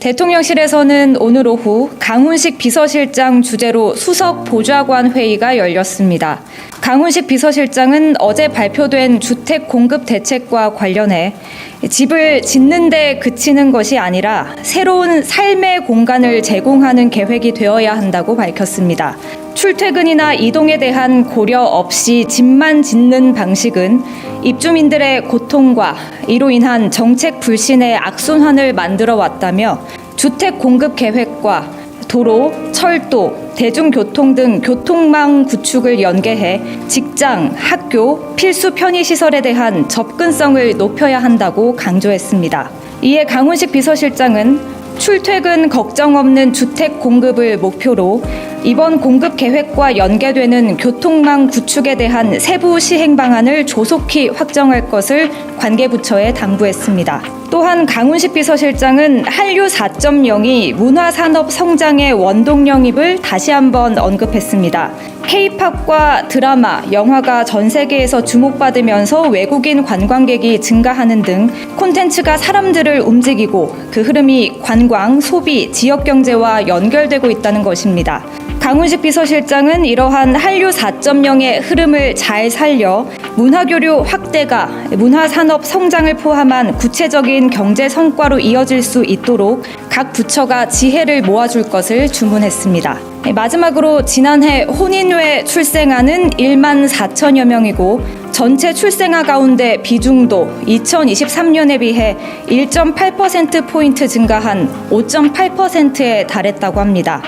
대통령실에서는 오늘 오후 강훈식 비서실장 주재로 수석 보좌관 회의가 열렸습니다. 강훈식 비서실장은 어제 발표된 주택 공급 대책과 관련해 집을 짓는 데 그치는 것이 아니라 새로운 삶의 공간을 제공하는 계획이 되어야 한다고 밝혔습니다. 출퇴근이나 이동에 대한 고려 없이 집만 짓는 방식은 입주민들의 고통과 이로 인한 정책 불신의 악순환을 만들어 왔다며 주택 공급 계획과 도로, 철도, 대중교통 등 교통망 구축을 연계해 직장, 학교, 필수 편의시설에 대한 접근성을 높여야 한다고 강조했습니다. 이에 강훈식 비서실장은 출퇴근 걱정 없는 주택 공급을 목표로 이번 공급 계획과 연계되는 교통망 구축에 대한 세부 시행 방안을 조속히 확정할 것을 관계부처에 당부했습니다. 또한 강훈식 비서실장은 한류 4.0이 문화산업 성장의 원동 영입을 다시 한번 언급했습니다. K-팝과 드라마, 영화가 전 세계에서 주목받으면서 외국인 관광객이 증가하는 등 콘텐츠가 사람들을 움직이고 그 흐름이 관광, 소비, 지역 경제와 연결되고 있다는 것입니다. 강훈식 비서실장은 이러한 한류 4.0의 흐름을 잘 살려 문화교류 확대가 문화산업 성장을 포함한 구체적인 경제 성과로 이어질 수 있도록 각 부처가 지혜를 모아줄 것을 주문했습니다. 마지막으로 지난해 혼인외 출생아는 1만 4천여 명이고 전체 출생아 가운데 비중도 2023년에 비해 1.8%포인트 증가한 5.8%에 달했다고 합니다.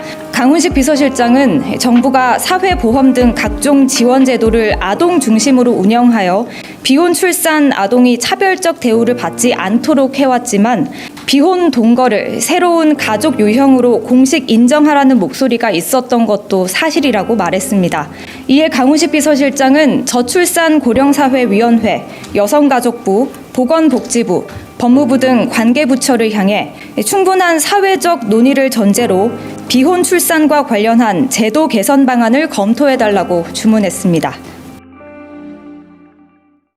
강훈식 비서실장은 정부가 사회보험 등 각종 지원 제도를 아동 중심으로 운영하여 비혼 출산 아동이 차별적 대우를 받지 않도록 해왔지만 비혼 동거를 새로운 가족 유형으로 공식 인정하라는 목소리가 있었던 것도 사실이라고 말했습니다. 이에 강훈식 비서실장은 저출산 고령사회위원회, 여성가족부, 보건복지부, 법무부 등 관계부처를 향해 충분한 사회적 논의를 전제로 비혼 출산과 관련한 제도 개선 방안을 검토해달라고 주문했습니다.